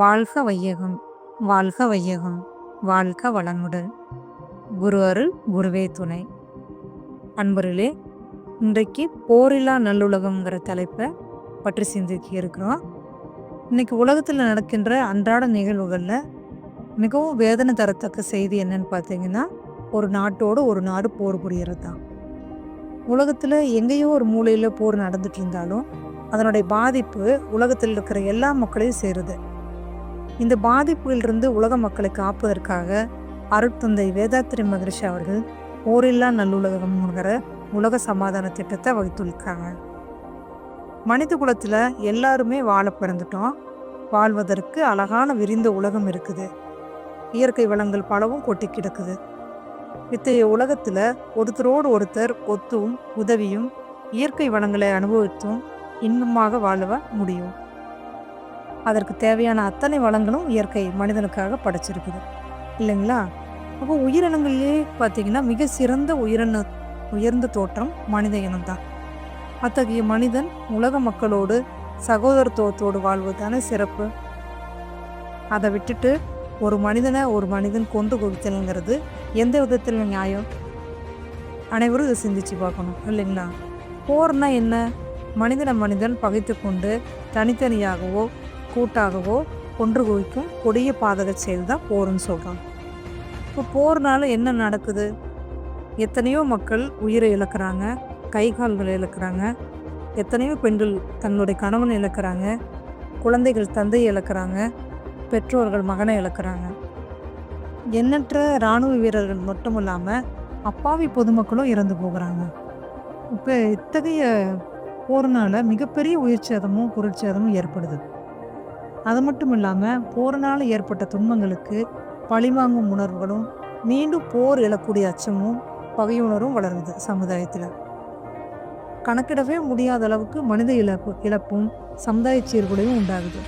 வாழ்க வையகம் வாழ்க வையகம் வாழ்க வளமுடன். குரு அருள் குருவே துணை. அன்பர்களே இன்றைக்கு போரில்லா நல்லுலகம்ங்கிற தலைப்பை பற்றி சிந்திக்க இருக்கிறோம். இன்னைக்கு உலகத்தில் நடக்கின்ற அன்றாட நிகழ்வுகளில் மிகவும் வேதனை தரத்தக்க செய்தி என்னன்னு பார்த்தீங்கன்னா ஒரு நாட்டோடு ஒரு நாடு போர் புரியறது தான் உலகத்தில் எங்கேயோ ஒரு மூலையில் போர் நடந்துட்டு இருந்தாலும் அதனுடைய பாதிப்பு உலகத்தில் இருக்கிற எல்லா மக்களையும் சேருது. இந்த பாதிப்பிலிருந்து உலக மக்களை காப்பதற்காக அருட்தந்தை வேதாத்திரி மகரிஷி அவர்கள் ஓரில்லா நல்லுலகம்ங்கிற உலக சமாதான திட்டத்தை வகுத்துள்ளாங்க. மனித குலத்தில் எல்லாருமே வாழ பிறந்துட்டோம். வாழ்வதற்கு அழகான விரிந்த உலகம் இருக்குது. இயற்கை வளங்கள் பலவும் கொட்டி கிடக்குது. இத்தகைய உலகத்தில் ஒருத்தரோடு ஒருத்தர் ஒத்தும் உதவியும் இயற்கை வளங்களை அனுபவித்தும் இன்பமாக வாழ முடியும். அதற்கு தேவையான அத்தனை வளங்களும் இயற்கை மனிதனுக்காக படைச்சிருக்குது. இல்லைங்களா? அப்போ உயிரினங்களிலே பார்த்தீங்கன்னா மிக சிறந்த உயிரின உயர்ந்த தோற்றம் மனித இனம்தான் அத்தகைய மனிதன் உலக மக்களோடு சகோதரத்துவத்தோடு வாழ்வது தானே சிறப்பு? அதை விட்டுட்டு ஒரு மனிதனை ஒரு மனிதன் கொண்டு குவித்தலுங்கிறது எந்த விதத்தில் நியாயம்? அனைவரும் இதை சிந்திச்சு பார்க்கணும் இல்லைங்களா? போர்னா என்ன? மனிதனை மனிதன் பகைத்து கொண்டு தனித்தனியாகவோ கூட்டாகவோ கொன்று குவிக்கும் கொடிய பாதக செயல் தான் போர்னு சொல்கிறான் இப்போ போர்னால என்ன நடக்குது? எத்தனையோ மக்கள் உயிரை இழக்கிறாங்க கை கால்களை இழக்கிறாங்க எத்தனையோ பெண்கள் தன்னுடைய கணவனை இழக்கிறாங்க குழந்தைகள் தந்தையை இழக்கிறாங்க பெற்றோர்கள் மகனை இழக்கிறாங்க. எண்ணற்ற இராணுவ வீரர்கள் மட்டும் இல்லாமல் அப்பாவி பொதுமக்களும் இறந்து போகிறாங்க. இப்போ இத்தகைய போர்னால மிகப்பெரிய உயிர் சேதமும் பொருட்சேதமும் ஏற்படுது. அது மட்டும் இல்லாமல் போரினால் ஏற்பட்ட துன்பங்களுக்கு பழிவாங்கும் உணர்வுகளும் மீண்டும் போர் எழக்கூடிய அச்சமும் பகையுணரும் வளருது சமுதாயத்தில். கணக்கிடவே முடியாத அளவுக்கு மனித இழப்பு இழப்பும் சமுதாய சீர்குலையும் உண்டாகுது.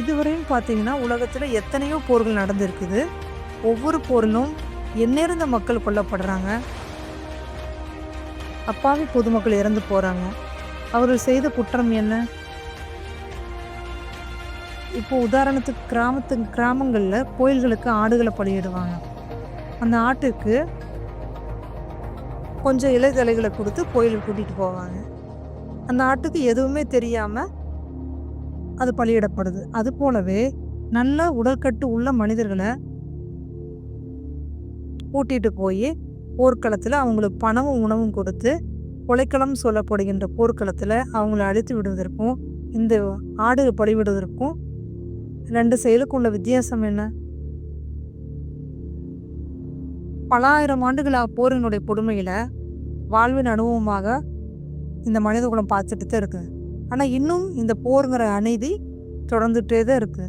இதுவரையும் பார்த்தீங்கன்னா உலகத்தில் எத்தனையோ போர்கள் நடந்திருக்குது. ஒவ்வொரு போரிலும் எந்நேர்ந்த மக்கள் கொல்லப்படுறாங்க. அப்பாவி பொதுமக்கள் இறந்து போகிறாங்க அவர்கள் செய்த குற்றம் என்ன? இப்போ உதாரணத்துக்கு கிராமத்து கிராமங்களில் கோயில்களுக்கு ஆடுகளை பலியிடுவாங்க. அந்த ஆட்டுக்கு கொஞ்சம் இலைதலைகளை கொடுத்து கோயிலுக்கு கூட்டிகிட்டு போவாங்க. அந்த ஆட்டுக்கு எதுவுமே தெரியாமல் அது பலியிடப்படுது. அது போலவே நல்ல உடற்கட்டு உள்ள மனிதர்களை கூட்டிகிட்டு போய் போர்க்களத்தில் அவங்களுக்கு பணமும் உணவும் கொடுத்து கொலைக்களம் சொல்லப்படுகின்ற போர்க்களத்தில் அவங்கள அழித்து விடுவதற்கும் இந்த ஆடு பலிவிடுவதற்கும் ரெண்டு செயலுக்கும் உள்ள வித்தியாசம் என்ன? பல ஆயிரம் ஆண்டுகளாக போரினுடைய கொடுமையில வாழ்வின் அனுபவமாக இந்த மனித குலம் பார்த்துட்டு தான் இருக்கு. ஆனால் இன்னும் இந்த போருங்கிற அநீதி தொடர்ந்துட்டே தான் இருக்கு.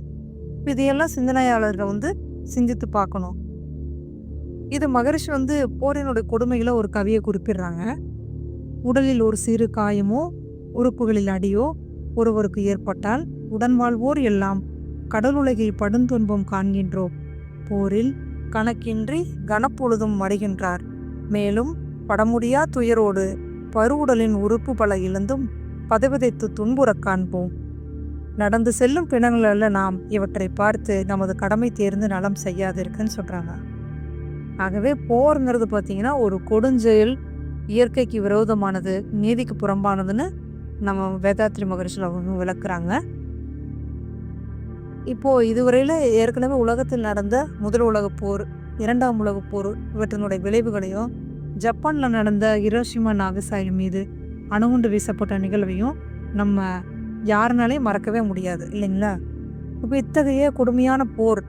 இதையெல்லாம் சிந்தனையாளர்கள் வந்து சிந்தித்து பார்க்கணும். இது மகரிஷி வந்து போரினுடைய கொடுமையில் ஒரு கவியை குறிப்பிடுறாங்க. உடலில் ஒரு சிறு காயமோ உறுப்புகளில் அடியோ ஒருவருக்கு ஏற்பட்டால் உடன் வாழ்வோர் எல்லாம் கடலுலகில் படுந்துன்பம் காண்கின்றோம் போரில் கணக்கின்றி கனப்பொழுதும் மறைகின்றார். மேலும் படமுடியா துயரோடு பருவுடலின் உறுப்பு பல இழந்தும் பதைவதைத்து துன்புறக் காண்போம். நடந்து செல்லும் பிணங்களில் நாம் இவற்றை பார்த்து நமது கடமை தேர்ந்து நலம் செய்யாதிருக்குன்னு சொல்கிறாங்க ஆகவே போருங்கிறது பார்த்தீங்கன்னா ஒரு கொடுஞ்செயல் இயற்கைக்கு விரோதமானது நீதிக்கு புறம்பானதுன்னு நம்ம வேதாத்ரி மகரிஷில் அவங்க விளக்குறாங்க. இப்போது இதுவரையில் ஏற்கனவே உலகத்தில் நடந்த முதல் உலகப் போர் இரண்டாம் உலகப் போர் இவற்றினுடைய விளைவுகளையும் ஜப்பானில் நடந்த இரோஷிமா நாகசாயி மீது அணுகுண்டு வீசப்பட்ட நிகழ்வையும் நம்ம யாருனாலையும் மறக்கவே முடியாது இல்லைங்களா? இப்போ இத்தகைய கொடுமையான போர்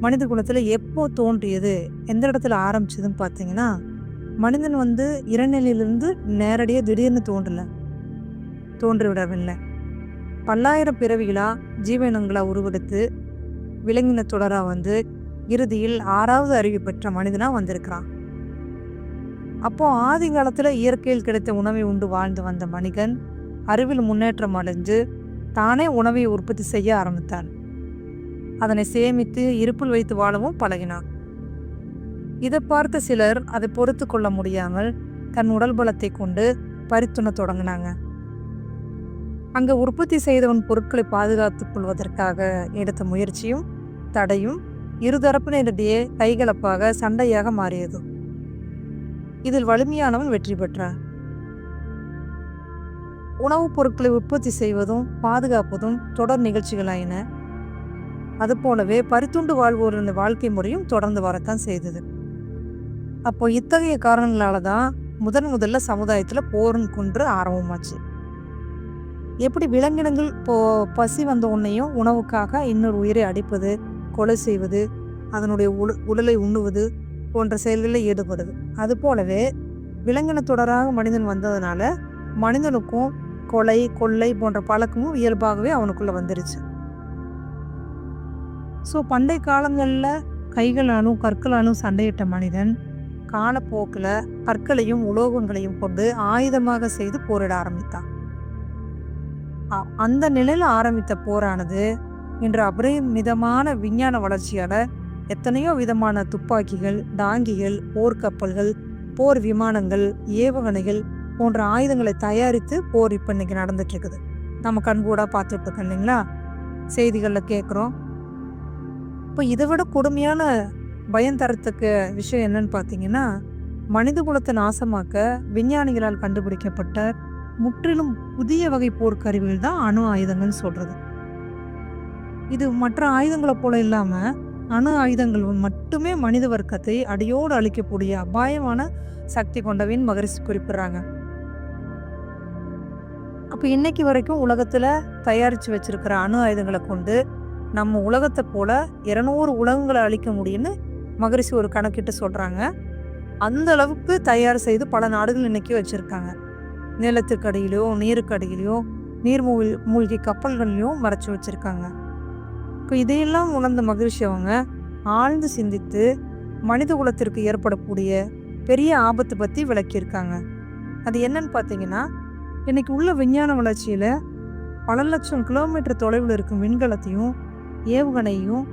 மனித குலத்தில் எப்போ தோன்றியது எந்த இடத்துல ஆரம்பிச்சதுன்னு பார்த்தீங்கன்னா மனிதன் வந்து இறைநிலையிலிருந்து நேரடியாக திடீர்னு தோன்றலை தோன்றி விடவில்லை பல்லாயிரம் பிறவிகளாக ஜீவனங்களாக உருவெடுத்து விலங்கின தொடராக வந்து இறுதியில் ஆறாவது அறிவு பெற்ற மனிதனாக வந்திருக்கிறான். அப்போ ஆதி காலத்தில் இயற்கையில் கிடைத்த உணவை உண்டு வாழ்ந்து வந்த மனிதன் அறிவில் முன்னேற்றம் அடைஞ்சு தானே உணவை உற்பத்தி செய்ய ஆரம்பித்தான். அதனை சேமித்து இருப்பில் வைத்து வாழவும் பழகினான். இதை பார்த்த சிலர் அதை பொறுத்து கொள்ள முடியாமல் தன் உடல் பலத்தை கொண்டு பறித்துண தொடங்கினாங்க. அங்கே உற்பத்தி செய்தவன் பொருட்களை பாதுகாத்துக் கொள்வதற்காக எடுத்த முயற்சியும் தடையும் இருதரப்பினரிடையே கைகலப்பாக சண்டையாக மாறியது. இதில் வலிமையானவன் வெற்றி பெற்றான். உணவுப் பொருட்களை உற்பத்தி செய்வதும் பாதுகாப்பதும் தொடர் நிகழ்ச்சிகளாயின. அதுபோலவே பரித்துண்டு வாழ்வோரின் வாழ்க்கை முறையும் தொடர்ந்து வரத்தான் செய்தது. அப்போ இத்தகைய காரணங்களால தான் முதன் முதல்ல சமுதாயத்தில் போரின் குன்று ஆரம்பமாச்சு. எப்படி விலங்கினங்கள் இப்போ பசி வந்த உன்னையும் உணவுக்காக இன்னொரு உயிரை அடிப்பது கொலை செய்வது அதனுடைய உட உடலை உண்ணுவது போன்ற செயல்களில் ஈடுபடுது. அது போலவே விலங்கின தொடராக மனிதன் வந்ததுனால மனிதனுக்கும் கொலை கொள்ளை போன்ற பழக்கமும் இயல்பாகவே அவனுக்குள்ள வந்துருச்சு. ஸோ பண்டை காலங்களில் கைகளாலும் கற்களாலும் சண்டையிட்ட மனிதன் காலப்போக்கில் கற்களையும் உலோகங்களையும் கொண்டு ஆயுதமாக செய்து போரிட ஆரம்பித்தான். அந்த நிலையில் ஆரம்பித்த போரானது இன்று அபரிமிதமான விஞ்ஞான வளர்ச்சியால் எத்தனையோ விதமான துப்பாக்கிகள் டாங்கிகள் போர்க்கப்பல்கள் போர் விமானங்கள் ஏவுகணைகள் போன்ற ஆயுதங்களை தயாரித்து போர் இப்போ இன்னைக்கு நடந்துட்டு இருக்குது நம்ம கண்கூடா பார்த்துட்டு இருக்கோம் இல்லைங்களா? செய்திகளில் கேட்குறோம். இப்போ இதை விட கொடுமையான பயம் தரத்துக்கு விஷயம் என்னன்னு பார்த்தீங்கன்னா மனித குலத்தை நாசமாக்க விஞ்ஞானிகளால் கண்டுபிடிக்கப்பட்ட முற்றிலும் புதிய வகை போர்க்கருவிகள் தான் அணு ஆயுதங்கள் சொல்றது. இது மற்ற ஆயுதங்களை போல இல்லாம அணு ஆயுதங்கள் மட்டுமே மனித வர்க்கத்தை அடியோடு அழிக்கக்கூடிய அபாயமான சக்தி கொண்டவின் மகரிஷி குறிப்பிடுறாங்க. அப்போ இன்னைக்கு வரைக்கும் உலகத்துல தயாரிச்சு வச்சிருக்கிற அணு ஆயுதங்களை கொண்டு நம்ம உலகத்தை போல இருநூறு உலகங்களை அழிக்க முடியும்னு மகரிஷி ஒரு கணக்கிட்டு சொல்றாங்க. அந்த அளவுக்கு தயார் செய்து பல நாடுகள் இன்னைக்கு வச்சிருக்காங்க. நிலத்துக்கு நீருக்கடையிலையோ நீருக்கு நீர் மூழ்கி மூழ்கி கப்பல்கள்லையும் மறைச்சி வச்சுருக்காங்க. இப்போ இதையெல்லாம் உணர்ந்த மகிழ்ச்சி அவங்க ஆழ்ந்து சிந்தித்து மனித குலத்திற்கு ஏற்படக்கூடிய பெரிய ஆபத்து பற்றி விளக்கியிருக்காங்க. அது என்னன்னு பார்த்தீங்கன்னா இன்னைக்கு உள்ள விஞ்ஞான வளர்ச்சியில் பல லட்சம் கிலோமீட்டர் தொலைவில் இருக்கும் விண்கலத்தையும் ஏவுகணையும்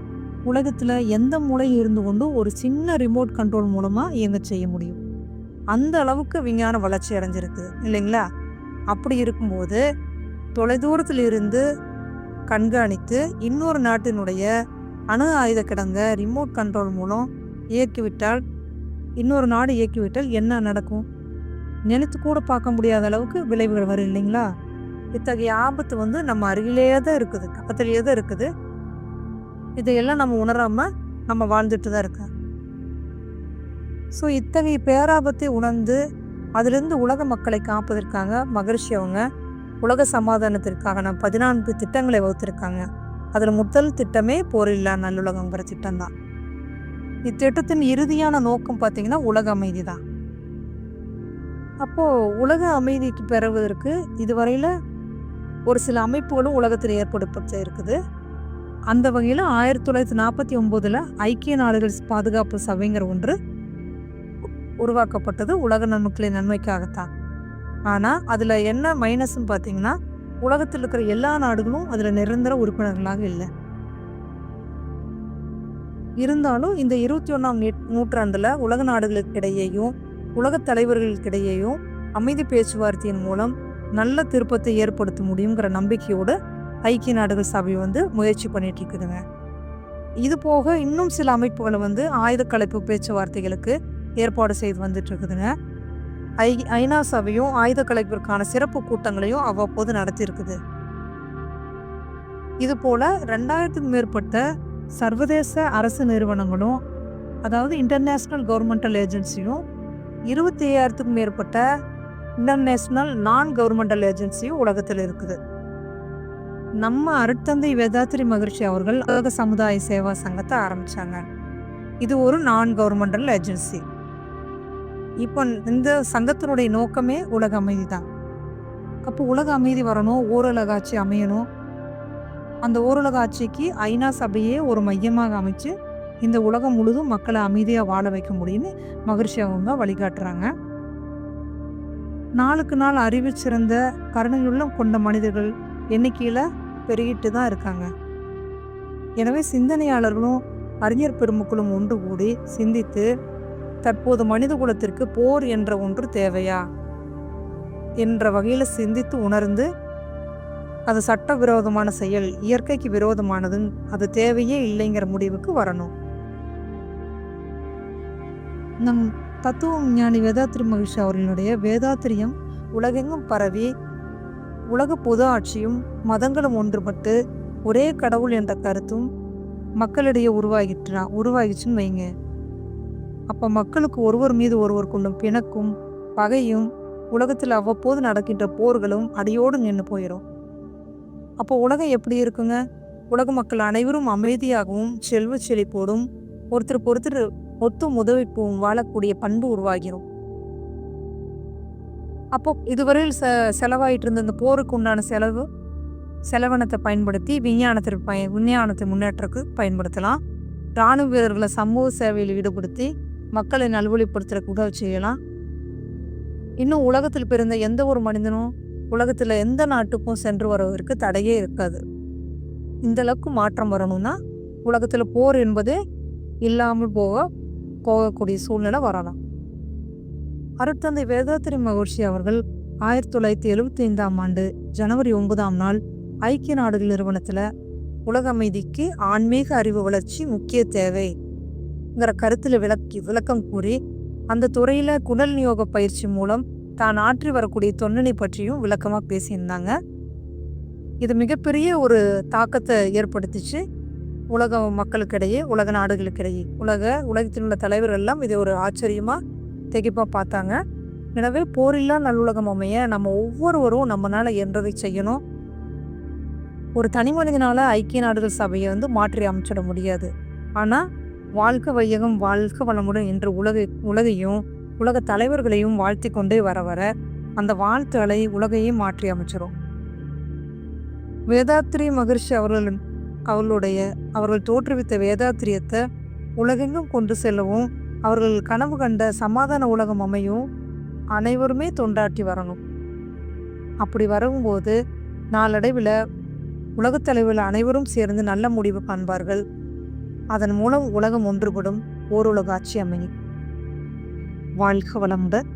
உலகத்தில் எந்த மூலையும் இருந்து கொண்டு ஒரு சின்ன ரிமோட் கண்ட்ரோல் மூலமாக இயங்க செய்ய முடியும். அந்த அளவுக்கு விஞ்ஞான வளர்ச்சி அடைஞ்சிருக்கு இல்லைங்களா? அப்படி இருக்கும்போது தொலைதூரத்தில் இருந்து கண்காணித்து இன்னொரு நாட்டினுடைய அணு ஆயுத கிடங்க ரிமோட் கண்ட்ரோல் மூலம் இயக்கிவிட்டால் இன்னொரு நாடு இயக்கிவிட்டால் என்ன நடக்கும்? நினைத்து கூட பார்க்க முடியாத அளவுக்கு விளைவுகள் வரும் இல்லைங்களா? இத்தகைய ஆபத்து வந்து நம்ம அருகிலேயே தான் இருக்குது பக்கத்துலேயே தான் இருக்குது. இதையெல்லாம் நம்ம உணராமல் நம்ம வாழ்ந்துட்டு தான் இருக்கோம். ஸோ இத்தகைய பேராபத்தை உணர்ந்து அதிலிருந்து உலக மக்களை காப்பதற்காக மகரிஷி அவங்க. உலக சமாதானத்திற்காக நான் பதினான்கு திட்டங்களை வகுத்திருக்காங்க. அதில் முதல் திட்டமே போரில்லா நல்லுலகங்கிற திட்டம் தான். இத்திட்டத்தின் இறுதியான நோக்கம் பார்த்தீங்கன்னா உலக அமைதி தான். அப்போது உலக அமைதிக்கு பெறுவதற்கு இதுவரையில் ஒரு சில அமைப்புகளும் உலகத்தில் ஏற்படுத்த இருக்குது. அந்த வகையில் ஆயிரத்தி தொள்ளாயிரத்தி நாற்பத்தி ஒம்போதில் ஐக்கிய நாடுகள் பாதுகாப்பு சபைங்கிற ஒன்று உருவாக்கப்பட்டது உலக நன்மக்களின் நன்மைக்காகத்தான். ஆனால் அதில் என்ன மைனஸ்ன்னு பார்த்தீங்கன்னா உலகத்தில் இருக்கிற எல்லா நாடுகளும் அதில் நிரந்தர உறுப்பினர்களாக இல்லை. இருந்தாலும் இந்த இருபத்தி ஒன்றாம் நூற்றாண்டில் உலக நாடுகளுக்கிடையேயும் உலகத் தலைவர்களுக்கிடையேயும் அமைதி பேச்சுவார்த்தையின் மூலம் நல்ல திருப்பத்தை ஏற்படுத்த முடியுங்கிற நம்பிக்கையோடு ஐக்கிய நாடுகள் சபை வந்து முயற்சி பண்ணிட்டு இருக்குதுங்க. இது போக இன்னும் சில அமைப்புகளை வந்து ஆயுத கலைப்பு பேச்சுவார்த்தைகளுக்கு ஏற்பாடு செய்து வந்துட்டுருக்குதுங்க. ஐ ஐநா சபையும் ஆயுத கலைப்பிற்கான சிறப்பு கூட்டங்களையும் அவ்வப்போது நடத்தியிருக்குது. இது போல் ரெண்டாயிரத்துக்கும் மேற்பட்ட சர்வதேச அரசு நிறுவனங்களும் அதாவது இன்டர்நேஷ்னல் கவர்மெண்டல் ஏஜென்சியும் இருபத்தி ஐயாயிரத்துக்கும் மேற்பட்ட இன்டர்நேஷ்னல் நான் கவர்மெண்டல் ஏஜென்சியும் உலகத்தில் இருக்குது. நம்ம அருட்தந்தை வேதாத்திரி மகிழ்ச்சி அவர்கள் உலக சமுதாய சேவா சங்கத்தை ஆரம்பித்தாங்க இது ஒரு நான் கவர்மெண்டல் ஏஜென்சி. இப்போ இந்த சங்கத்தினுடைய நோக்கமே உலக அமைதி தான் அப்போ உலக அமைதி வரணும் ஓரலக ஆட்சி அமையணும். அந்த ஓரலக ஆட்சிக்கு ஐநா சபையே ஒரு மையமாக அமைச்சு இந்த உலகம் முழுதும் மக்களை அமைதியாக வாழ வைக்க முடியும்னு மகிழ்ச்சி அவங்க வழிகாட்டுறாங்க. நாளுக்கு நாள் அறிவு சிறந்த கருணையுள்ளம் கொண்ட மனிதர்கள் எண்ணிக்கையில் பெருகிட்டு தான் இருக்காங்க. எனவே சிந்தனையாளர்களும் அறிஞர் பெருமக்களும் ஒன்று கூடி சிந்தித்து தற்போது மனித குலத்திற்கு போர் என்ற ஒன்று தேவையா? என்ற வகையில் சிந்தித்து உணர்ந்து அது சட்டவிரோதமான செயல் இயற்கைக்கு விரோதமானது அது தேவையே இல்லைங்கிற முடிவுக்கு வரணும். நம் தத்துவ ஞானி வேதாத்திரி மகிழ்ச்சி அவர்களுடைய வேதாத்திரியம் உலகெங்கும் பரவி உலக பொது ஆட்சியும் மதங்களும் ஒன்றுபட்டு ஒரே கடவுள் என்ற கருத்தும் மக்களிடையே உருவாகிட்டுனா உருவாகிச்சுன்னு வைங்க. அப்போ மக்களுக்கு ஒருவர் மீது ஒருவர் கொண்டும் பிணக்கும் பகையும் உலகத்தில் அவ்வப்போது நடக்கின்ற போர்களும் அடியோடு நின்று போயிடும் அப்போ உலகம் எப்படி இருக்குங்க? உலக மக்கள் அனைவரும் அமைதியாகவும் செல்வ செழிப்போடும் ஒருத்தருக்கு ஒருத்தர் ஒத்தும் உதவிப்பும் வாழக்கூடிய பண்பு உருவாகிடும் அப்போ இதுவரையில் செ செலவாயிட்டு இருந்த இந்த போருக்கு உண்டான செலவு செலவனத்தை பயன்படுத்தி விஞ்ஞானத்திற்கு பய விஞ்ஞானத்தை முன்னேற்றக்கு பயன்படுத்தலாம். இராணுவ வீரர்களை சமூக சேவையில் ஈடுபடுத்தி மக்களை நல்வழிப்படுத்துகிற உதவி செய்யலாம். இன்னும் உலகத்தில் பிறந்த எந்த ஒரு மனிதனும் உலகத்தில் எந்த நாட்டுக்கும் சென்று வருவதற்கு தடையே இருக்காது. இந்த அளவுக்கு மாற்றம் வரணும்னா உலகத்தில் போர் என்பது இல்லாமல் போக போகக்கூடிய சூழ்நிலை வரலாம். அருட்தந்தை வேதாத்திரி மகர்ஷி அவர்கள் ஆயிரத்தி தொள்ளாயிரத்தி எழுபத்தி ஐந்தாம் ஆண்டு ஜனவரி ஒன்பதாம் நாள் ஐக்கிய நாடுகள் நிறுவனத்தில் உலக அமைதிக்கு ஆன்மீக அறிவு வளர்ச்சி முக்கிய தேவை. கருத்தில் விளக்கி விளக்கம் கூறி அந்த துறையில் குடல் நியோக பயிற்சி மூலம் தான் ஆற்றி வரக்கூடிய தொன்னணி பற்றியும் விளக்கமாக பேசியிருந்தாங்க. இது மிகப்பெரிய ஒரு தாக்கத்தை ஏற்படுத்திச்சு. உலக மக்களுக்கிடையே உலக நாடுகளுக்கிடையே. உலக உலகத்தில் உள்ள தலைவர்கள் எல்லாம் இதை ஒரு ஆச்சரியமாக திகைப்பாக பார்த்தாங்க. எனவே போரில்லா நல்லுலகம் அமைய நம்ம ஒவ்வொருவரும் நம்மளால் என்றதை செய்யணும். ஒரு தனி மனிதனால் ஐக்கிய நாடுகள் சபையை வந்து மாற்றி அமைச்சிட முடியாது. ஆனால் வாழ்க வையகம் வாழ்க வளமுடன் என்ற உலக உலகையும் உலக தலைவர்களையும் வாழ்த்தி கொண்டே வர வர அந்த வாழ்த்து உலகையும் மாற்றி அமைச்சிரும். வேதாத்திரி மகிழ்ச்சி அவர்கள் அவர்களுடைய அவர்கள் தோற்றுவித்த வேதாத்திரியத்தை உலகெங்கும் கொண்டு செல்லவும் அவர்கள் கனவு கண்ட சமாதான உலகம் அமையும் அனைவருமே தொண்டாற்றி வரணும். அப்படி வரும்போது நாளடைவில் உலகத் அனைவரும் சேர்ந்து நல்ல முடிவு காண்பார்கள். அதன் மூலம் உலகம் ஒன்றுபடும் ஓருலக ஆட்சி அமையும் வாழ்க வளமுடன்.